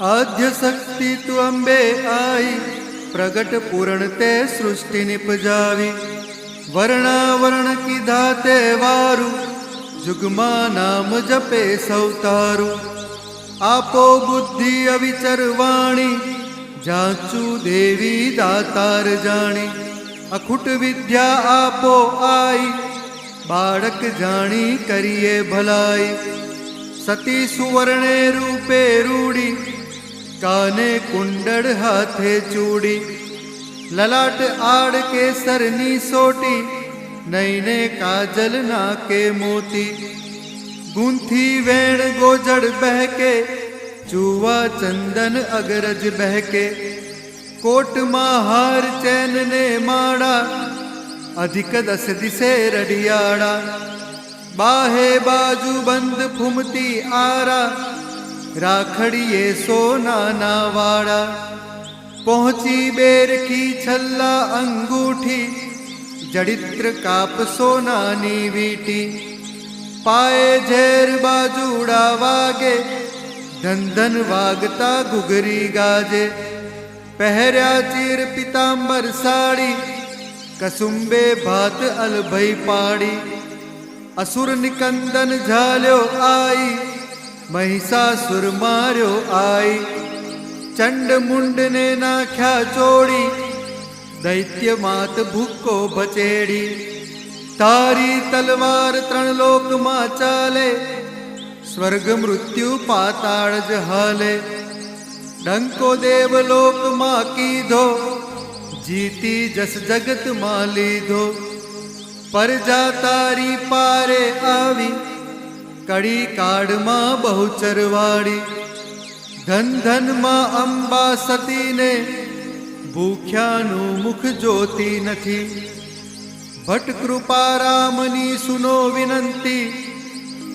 આદ્ય શક્તિ તું અંબે આઈ પ્રગટ પૂરણ તે સૃષ્ટિ નિપજાવી વર્ણાવરણ કીધા તે વારું જુગમાં નામ જપે સૌ તારું આપો બુદ્ધિ અવિચર વાણી જાચું દેવી દાતાર જાણી અખુટ વિદ્યા આપો આઈ બાળક જાણી કરીએ ભલાઈ સતી સુવર્ણે રૂપે રૂડી કાને કુંડળ હાથે ચૂડી લલાટ આડ કેસરની સોટી નૈને કાજલ નાકે મોતી ગુંથી વેણ ગોજડ બહેકે ચુવા ચંદન અગરજ બહેકે કોટમાં હાર ચેન ને માળા અધિક દસ દિશે રડિયાળા બાહે બાજુ બંધ ફૂમતી આરા રાખડીએ સોનાના વાળા પહોંચી બેરખી છલ્લા અંગૂઠી જડિત્ર કાપ સોનાની વીટી પાએ ઝેર બાજુડા વાગે ધન ધન વાગતા ઘુઘરી ગાજે પહેર્યા ચીર પિતાંબર સાડી કસુંબે ભાત અલભઈ પાડી અસુર નિકંદન ઝાલ્યો આઈ મહિષાસુર માર્યો આઈ. ચંડ મુંડને નાખ્યા ચોડી દૈત્ય માત ભૂકો બચેડી તારી તલવાર ત્રણ લોકમાં ચાલે. સ્વર્ગ મૃત્યુ પાતાળ જ હાલે. ડંકો દેવ લોકમાં કીધો. જીતી જસ જગતમાં લીધો. પરજા તારી પારે આવી. કડી કાળમાં બહુ ચરવાડી ધન ધનમાં અંબા સતીને ભૂખ્યાનું મુખ જોતી નથી. ભટ્ટ કૃપા રામની સુનો વિનંતી.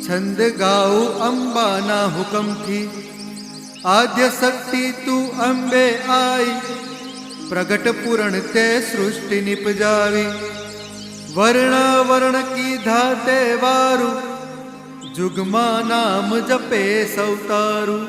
છંદ ગાઉ અંબાના હુકમથી. આદ્ય શક્તિ તું અંબે આઈ. પ્રગટ પૂરણ તે સૃષ્ટિ નિપજાવી. વર્ણાવરણ કીધા તે વારું. જુગમાં નામ જપે સૌતારું